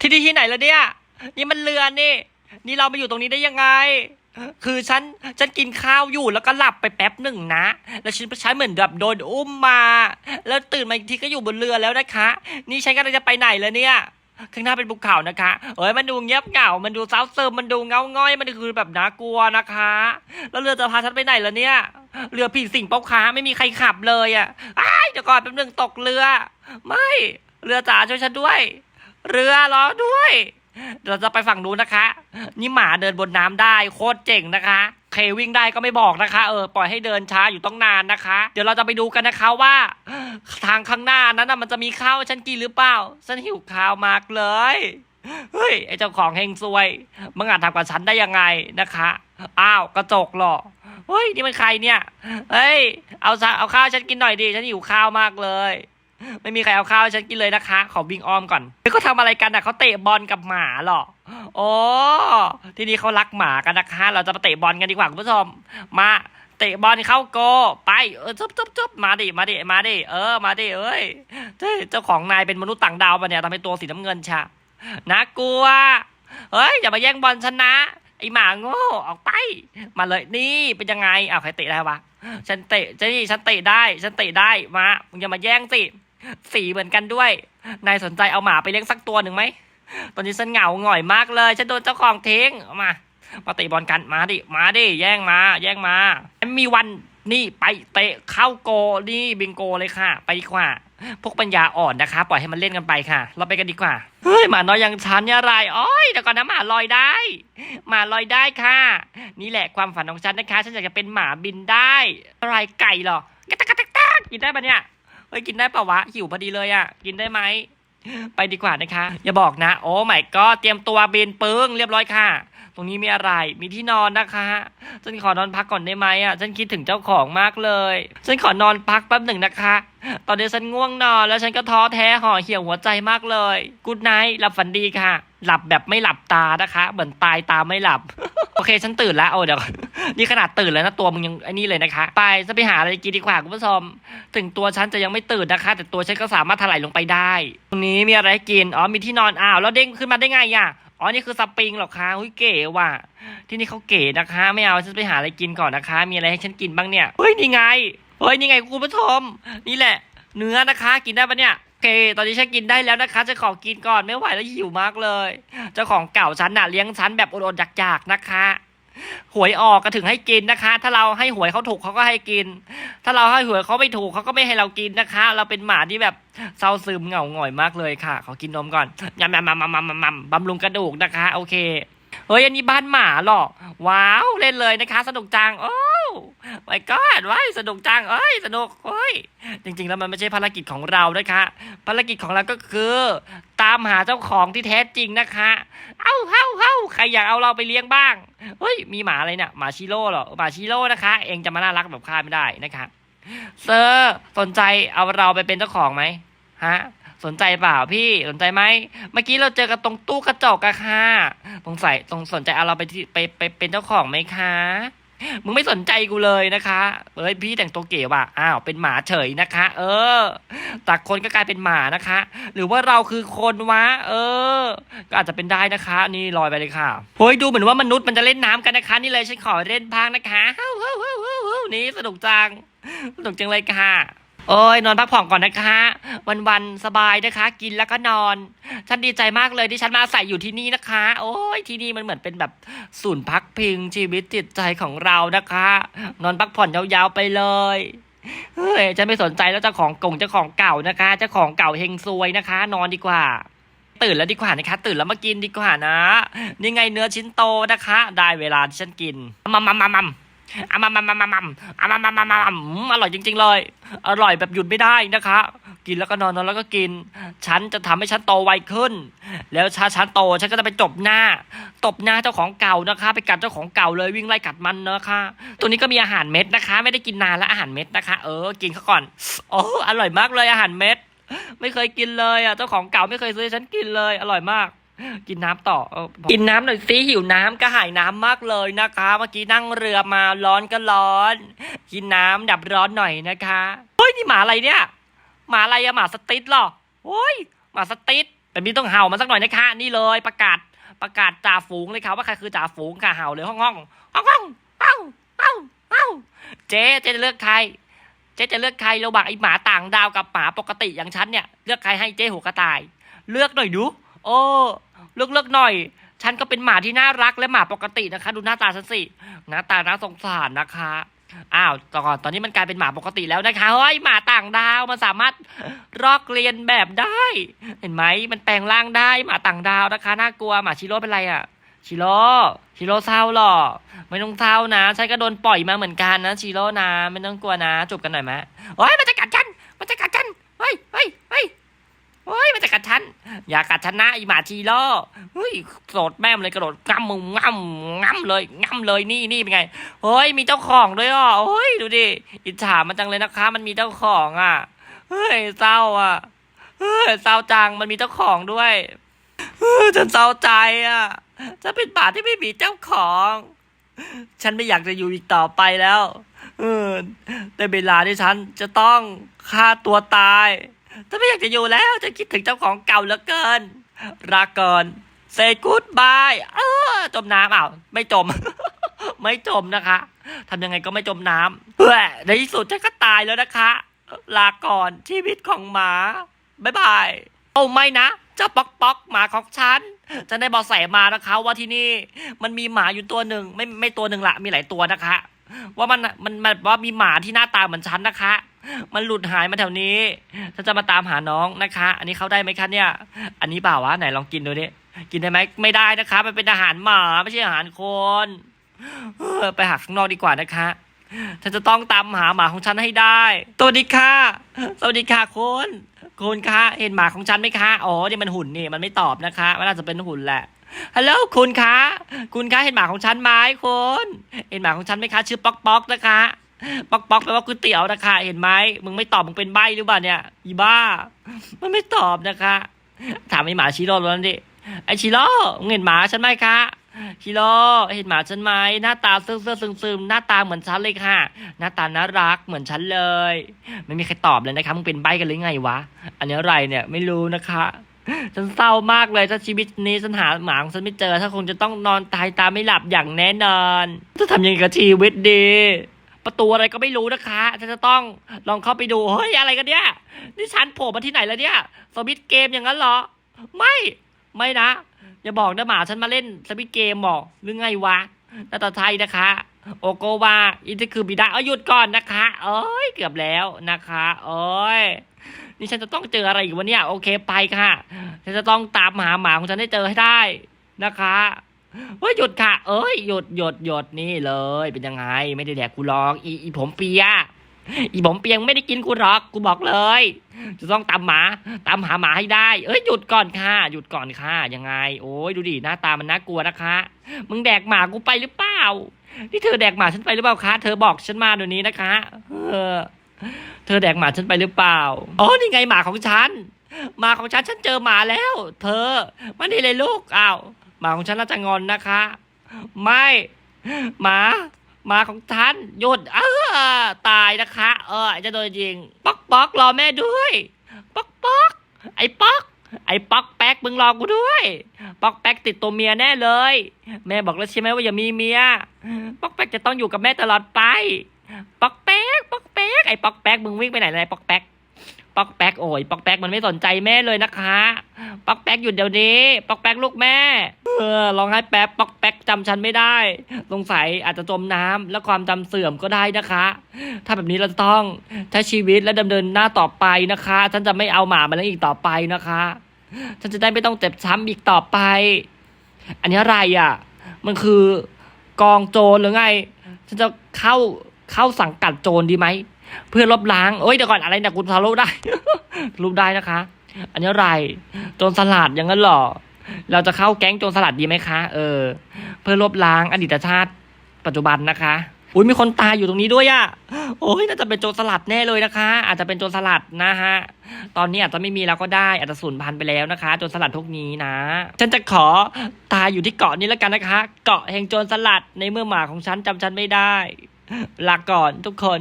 ที่นี่ที่ไหนแล้วเนี่ย นี่มันเรือนี่ นี่เรามาอยู่ตรงนี้ได้ยังไง คือฉัน ฉันกินข้าวอยู่แล้วก็หลับไปแป๊บหนึ่งนะ แล้วฉันฉันเหมือนแบบโดนอุ้มมา แล้วตื่นมาอีกทีก็อยู่บนเรือแล้วนะคะ นี่ฉันก็เลยจะไปไหนแล้วเนี่ย ข้างหน้าเป็นภูเขานะคะ เอ้ยมันดูเงียบเหงา มันดูเศร้าซึม มันดูเงาง่อย มันคือแบบน่ากลัวนะคะ แล้วเรือจะพาฉันไปไหนล่ะเนี่ย เรือผีสิงเป้าค้าไม่มีใครขับเลยอะอ้ายเดี๋ยวก่อนแป๊บนึงตกเรือ ไม่ เรือจ๋าช่วยฉันด้วย เรือรอด้วย เราจะไปฝั่งนู้นนะคะ นี่หมาเดินบนน้ำได้โคตรเจ๋งนะคะเควิ่งได้ก็ไม่บอกนะคะ เออปล่อยให้เดินช้าอยู่ต้องนานนะคะ เดี๋ยวเราจะไปดูกันนะคะว่า ทางข้างหน้านั้นนะมันจะมีข้าวฉันกินหรือเปล่าฉันหิวข้าวมากเลยเฮ้ยไอเจ้าของเฮงซวยมึงอาจทำกับฉันได้ยังไงนะคะอ้าวกระจกหรอเฮ้ยนี่มันใครเนี่ยเฮ้ยเอาเอาข้าวฉันกินหน่อยดิฉันหิวข้าวมากเลย ไม่มีใครเอาข้าวให้ฉันกินเลยนะคะ ขอวิ่งอ้อมก่อนเฮ้ยเขาทำอะไรกันอะเขาเตะบอลกับหมาเหรอโอ้ที่นี่เขารักหมากันนะคะ เราจะมาเตะบอลกันดีกว่าคุณผู้ชม มาเตะบอลเข้าโกไปเออจุ๊บจุ๊บจุ๊บมาดิมาดิมาดิเออมาดิเอ้ยเจ้าของนายเป็นมนุษย์ต่างดาวปะเนี่ยทำให้ตัวสีน้ำเงินชะน่ากลัวเฮ้ยอย่ามาแย่งบอลฉันนะไอหมาโง่ออกไป มาเลยนี่เป็นยังไงอ้าวใครเตะได้วะฉันเตะฉันนี่ฉันเตะได้ ฉันเตะได้มามึงอย่ามาแย่งสิ สีเหมือนกันด้วย นายสนใจเอาหมาไปเลี้ยงสักตัวหนึ่งไหม ตอนนี้ฉันเหงาหงอยมากเลย ฉันโดนเจ้าของทิ้งมา มาเตะบอลกัน มาดิ มาดิ แย่งมา แย่งมามีวันนี่ไปเตะเข้าโกนี่บิงโกเลยค่ะ ไปดีกว่า พวกปัญญาอ่อนนะคะ ปล่อยให้มันเล่นกันไปค่ะ เราไปกันดีกว่า เฮ้ยหมาน้อยอยังฉันเนี่ยอะไรอ้อยเดี๋ยวก่อนนะหมาลอยได้ หมาลอยได้ค่ะ นี่แหละความฝันของฉันนะคะ ฉันอยากจะเป็นหมาบินได้ อะไรไก่หรอ กระตักกระตักกระตักกินได้ปะเนี่ย เฮ้ยกินได้ปะวะหิวพอดีเลยอะ กินได้ไหม ไปดีกว่านะคะ อย่าบอกนะ โอ้ไม่ก็เตรียมตัวบินปึ้งเรียบร้อยค่ะ ตรงนี้มีอะไรมีที่นอนนะคะฉันขอนอนพักก่อนได้ไหมอะฉันคิดถึงเจ้าของมากเลยฉันขอนอนพักแป๊บหนึ่งนะคะ ตอนนี้ฉันง่วงนอนแล้วฉันก็ท้อแท้ห่อเหี่ยวหัวใจมากเลยกูดไนท์หลับฝันดีค่ะ หลับแบบไม่หลับตานะคะ เหมือนตายตาไม่หลับ โอเคฉันตื่นแล้วโอ้เดี๋ยวนี่ขนาดตื่นแล้วนะตัวมึงยังไอ้นี่เลยนะคะ ไปจะไปหาอะไรกินดีกว่าคุณผู้ชมถึงตัวฉันจะยังไม่ตื่นนะคะ แต่ตัวฉันก็สามารถถลายลงไปได้ ตรงนี้มีอะไรให้กินอ๋อมีที่นอนอ้าวแล้วเด้งขึ้นมาได้ไงอะอ๋อนี่คือสปริงหรอคะอุ้ยเก๋ว่ะที่นี่เขาเก๋นะคะ ไม่เอาฉันไปหาอะไรกินก่อนนะคะ มีอะไรให้ฉันกินบ้างเนี่ยเฮ้ยนี่ไงเฮ้ยนี่ไงคุณผู้ชมนี่แหละ เนื้อนะคะ กินได้ปะเนี่ย เค ตอนนี้ฉันกินได้แล้วนะคะจะขอกินก่อนไม่ไหวแล้วหิวมากเลย เจ้าของเก่าฉันน่ะเลี้ยงฉันแบบอดๆอยากๆนะคะ หวยออกก็ถึงให้กินนะคะ ถ้าเราให้หวยเขาถูกเขาก็ให้กิน ถ้าเราให้หวยเขาไม่ถูกเขาก็ไม่ให้เรากินนะคะ เราเป็นหมาที่แบบเศร้าซึมเหงาหงอยมากเลยค่ะ ขอกินนมก่อนยำยำยำยำยำยำบำรุงกระดูกนะคะ โอเค เฮ้ยอันนี้บ้านหมาหรอว้าวเล่นเลยนะคะ สนุกจังโอ้ไม่ก็ว้ายสนุกจังเอ้ยสนุกเฮ้ยจริง ๆ แล้วมันไม่ใช่ภารกิจของเรานะคะ ภารกิจของเราก็คือ ตามหาเจ้าของที่แท้จริงนะคะ เอ้าเฮ้าเฮ้าใครอยากเอาเราไปเลี้ยงบ้างเฮ้ยมีหมาอะไรเนี่ยหมาชิโร่หรอหมาชิโร่นะคะ เองจะมาน่ารักแบบข้าไม่ได้นะคะเซอร์สนใจเอาเราไปเป็นเจ้าของไหมฮะ สนใจเปล่าพี่สนใจไหมเมื่อกี้เราเจอกันตรงตู้กระจกอะค่ะสงสัยตรงสนใจเอาเราไปที่ไปไปเป็นเจ้าของไหมคะมึงไม่สนใจกูเลยนะคะเอ้ยพี่แต่งตัวเก๋ว่ะอ้าวเป็นหมาเฉยนะคะ เออจากคนก็กลายเป็นหมานะคะ หรือว่าเราคือคนวะ เออ ก็อาจจะเป็นได้นะคะ นี่ลอยไปเลยค่ะเฮ้ยดูเหมือนว่ามนุษย์มันจะเล่นน้ำกันนะคะ นี่เลยฉันขอเล่นพักนะคะเฮ้าเฮ้าเฮ้าเฮ้าเฮ้านี่สนุกจังสนุกจังเลยค่ะ โอ้ยนอนพักผ่อนก่อนนะคะ วันๆสบายนะคะ กินแล้วก็นอน ฉันดีใจมากเลยที่ฉันมาอาศัยอยู่ที่นี่นะคะ โอ้ยที่นี่มันเหมือนเป็นแบบศูนย์พักพิงชีวิตจิตใจของเรานะคะ นอนพักผ่อนยาวๆไปเลยเฮ้ยฉันไม่สนใจแล้วเจ้าของกงเจ้าของเก่านะคะเจ้าของเก่าเฮงซวยนะคะ นอนดีกว่า ตื่นแล้วดีกว่านะคะ ตื่นแล้วมากินดีกว่านะ นี่ไงเนื้อชิ้นโตนะคะ ได้เวลาที่ฉันกินมัมมัมมัมมัม อะมัมมัมมัมมัมมัมอะมัมมัมมัมมัมอืมอร่อยจริง ๆ เลย อร่อยแบบหยุดไม่ได้นะคะ กินแล้วก็นอนนอนแล้วก็กิน ฉันจะทำให้ฉันโตไวขึ้น แล้วช้าฉันโตฉันก็จะไปจบหน้า ตบหน้าเจ้าของเก่านะคะ ไปกัดเจ้าของเก่าเลยวิ่งไล่กัดมันนะคะ ตัวนี้ก็มีอาหารเม็ดนะคะ ไม่ได้กินนานแล้วอาหารเม็ดนะคะ เออ กินเขาก่อนโอ้อร่อยมากเลยอาหารเม็ด ไม่เคยกินเลยอะเจ้าของเก่าไม่เคยซื้อให้ฉันกินเลย อร่อยมาก กินน้ำต่อเออกินน้ำหน่อยสิหิวน้ำกระหายน้ำมากเลยนะคะ เมื่อกี้นั่งเรือมาร้อนก็ร้อน กินน้ำดับร้อนหน่อยนะคะเฮ้ยนี่หมาอะไรเนี่ย หมาอะไรอะหมาสติทเหรอโอ้ยหมาสติทแบบนี้ต้องเห่ามาสักหน่อยนะคะ นี่เลยประกาศประกาศจ่าฝูงเลยค่ะว่าใครคือจ่าฝูงค่ะเห่าเลยห้องห้องห้องห้องเอ้าเอ้าเอ้าเจ๊เจ๊จะเลือกใคร เจ๊จะเลือกใครระหว่างไอหมาต่างดาวกับหมาปกติอย่างฉันเนี่ย เลือกใครให้เจ๊หัวกระต่าย เลือกหน่อยดู โอ้ เลือกเลือกหน่อย ฉันก็เป็นหมาที่น่ารักและหมาปกตินะคะ ดูหน้าตาฉันสิหน้าตาน่าสงสารนะคะอ้าวตอนตอนนี้มันกลายเป็นหมาปกติแล้วนะคะเฮ้ยหมาต่างดาวมันสามารถรอกเรียนแบบได้ เห็นไหมมันแปลงร่างได้หมาต่างดาวนะคะน่ากลัวหมาชิโร่เป็นไรอะชิโร่ชิโร่เศร้าหรอไม่ต้องเศร้านะฉันก็โดนปล่อยมาเหมือนกันนะชิโร่นะไม่ต้องกลัวนะจบกันหน่อยไหมโอ้ยมันจะกัดฉันมันจะกัดฉันเฮ้ยเฮ้ยเฮ้ย เฮ้ยมันจะกัดฉัน อย่ากัดฉันนะไอหมาชิโร่เฮ้ยโกรธแม่มเลยกระโดดง่ำมึงง่ำง่ำเลยง่ำเลยนี่นี่เป็นไงเฮ้ยมีเจ้าของด้วยอะเฮ้ยดูดิอิจฉามันจังเลยนะคะ มันมีเจ้าของอะเฮ้ยเศร้าอะเฮ้ยเศร้าจังมันมีเจ้าของด้วยเฮ้ยฉันเศร้าใจอะฉันเป็นป่าที่ไม่มีเจ้าของ ฉันไม่อยากจะอยู่อีกต่อไปแล้ว เออในเวลาที่ฉันจะต้องฆ่าตัวตาย ฉันไม่อยากจะอยู่แล้วฉันคิดถึงเจ้าของเก่าเหลือเกินลาก่อนเซกูดบายเออจมน้ำอ้าวไม่จม ไม่จมนะคะทำยังไงก็ไม่จมน้ำเฮ้ยในที่สุดฉันก็ตายแล้วนะคะ ลาก่อนชีวิตของหมาบายบายโอ้ไม่นะเจ้าป๊อกป๊อกหมาของฉันจะได้บอกใส่มานะคะ ว่าที่นี่ มันมีหมาอยู่ตัวหนึ่งไม่ไม่ตัวหนึ่งละมีหลายตัวนะคะ ว่ามันมันมันว่ามีหมาที่หน้าตาเหมือนฉันนะคะ มันหลุดหายมาแถวนี้ฉันจะมาตามหาน้องนะคะ อันนี้เข้าได้ไหมคะเนี่ย อันนี้เปล่าวะไหนลองกินดูดิกินได้ไหมไม่ได้นะคะ มันเป็นอาหารหมาไม่ใช่อาหารคนเออไปหาข้างนอกดีกว่านะคะฉันจะต้องตามหาหมาของฉันให้ได้ สวัสดีค่ะ สวัสดีค่ะคุณคุณคะเห็นหมาของฉันไหมคะ อ๋อเนี่ยมันหุ่นนี่ มันไม่ตอบนะคะ มันน่าจะเป็นหุ่นแหละ ฮัลโหลคุณคะ คุณคะเห็นหมาของฉันไหมคุณ เห็นหมาของฉันไหมคะ ชื่อป๊อกป๊อกนะคะ ป๊อกป๊อกแปลว่าก๋วยเตี๋ยวนะคะ เห็นไหมมึงไม่ตอบมึงเป็นใบหรือเปล่าเนี่ย อีบ้า มันไม่ตอบนะคะ ถามไอหมาชิโร่แล้วนั่นดิไอชิโร่มึงเห็นหมาฉันไหมคะชิโร่เห็นหมาฉันไหมหน้าตาเซื่อเซื่อซึมซึมหน้าตาเหมือนฉันเลยค่ะ หน้าตาน่ารักเหมือนฉันเลย ไม่มีใครตอบเลยนะคะมึงเป็นใบกันหรือไงวะ อันนี้อะไรเนี่ยไม่รู้นะคะฉันเศร้ามากเลยถ้าชีวิตนี้ฉันหาหมาของฉันไม่เจอ ถ้าคงจะต้องนอนตายตาไม่หลับอย่างแน่นอนจะทำยังไงกับชีวิตดี ประตูอะไรก็ไม่รู้นะคะฉันจะต้องลองเข้าไปดูเฮ้ยอะไรกันเนี่ยนี่ฉันโผล่มาที่ไหนแล้วเนี่ยสวิตเกมอย่างนั้นเหรอ ไม่ไม่นะอย่าบอกนะหมาฉันมาเล่นสวิตเกมบอกหรือไงวะนาตาไทยนะคะ โอโกวาอินทคือบิดาเอาหยุดก่อนนะคะเอ้ยเกือบแล้วนะคะเอ้ยนี่ฉันจะต้องเจออะไรอีกวะเนี่ยโอเคไปค่ะ ฉันจะต้องตามหาหมาของฉันให้เจอให้ได้นะคะ เฮ้ยหยุดค่ะ เอ้ยหยุดหยุดหยุดนี่เลย เป็นยังไง ไม่ได้แดกกูหรอกอีอีผมเปีย อีผมเปียงไม่ได้กินกูหรอกกูบอกเลย จะต้องตามหมาตามหาหมาให้ได้ เอ้ยหยุดก่อนค่ะ หยุดก่อนค่ะยังไง โอ้ยดูดิหน้าตามันน่ากลัวนะคะ มึงแดกหมากูไปหรือเปล่านี่เธอแดกหมาฉันไปหรือเปล่าคะเธอบอกฉันมาเดี๋ยวนี้นะคะเออเธอแดกหมาฉันไปหรือเปล่าอ๋อนี่ไงหมาของฉันหมาของฉันฉันเจอหมาแล้ว เธอมานี่เลยลูกอ้าว หมาของฉันน่าจะงอนนะคะ ไม่ หมาหมาของฉันหยุดเออตายนะคะ เออจะโดนยิง ป๊อกป๊อกรอแม่ด้วย ป๊อกป๊อกไอ้ป๊อกไอ้ป๊อกแป๊กมึงรอกูด้วย ป๊อกแป๊กติดตัวเมียแน่เลย แม่บอกแล้วใช่ไหมว่าอย่ามีเมีย ป๊อกแป๊กจะต้องอยู่กับแม่ตลอดไป ป๊อกแป๊ก ป๊อกแป๊ก ไอ้ป๊อกแป๊กมึงวิ่งไปไหนเลยป๊อกแป๊ก ป๊อกแป๊กโอ้ยป๊อกแป๊กมันไม่สนใจแม่เลยนะคะ ป๊อกแป๊กหยุดเดี๋ยวนี้ ป๊อกแป๊กลูกแม่ ออร้องไห้แป๊บปอกแป๊กจำฉันไม่ได้สงสัยอาจจะจมน้ำและความจำเสื่อมก็ได้นะคะ ถ้าแบบนี้เราจะต้องใช้ชีวิตและดำเนินหน้าต่อไปนะคะ ฉันจะไม่เอาหมามาเลี้ยงอีกต่อไปนะคะ ฉันจะได้ไม่ต้องเจ็บช้ำอีกต่อไป อันนี้อะไรอะ มันคือกองโจรหรือไง ฉันจะเข้าเข้าสังกัดโจรดีไหม เพื่อลบล้างเอ้ยเดี๋ยวก่อนอะไรนะคุณทะลุได้ ทะลุได้นะคะ อันนี้อะไร โจรสลัดอย่างนั้นเหรอ เราจะเข้าแก๊งโจรสลัดดีไหมคะ เออ เพื่อลบล้างอดีตชาติปัจจุบันนะคะ อุ้ยมีคนตายอยู่ตรงนี้ด้วยอะโอ้ยน่าจะเป็นโจรสลัดแน่เลยนะคะ อาจจะเป็นโจรสลัดนะฮะ ตอนนี้อาจจะไม่มีแล้วก็ได้ อาจจะสูญพันธุ์ไปแล้วนะคะ โจรสลัดพวกนี้นะ ฉันจะขอตายอยู่ที่เกาะนี้แล้วกันนะคะ เกาะแห่งโจรสลัดในเมื่อหมาของฉันจำฉันไม่ได้ ลาก่อนทุกคน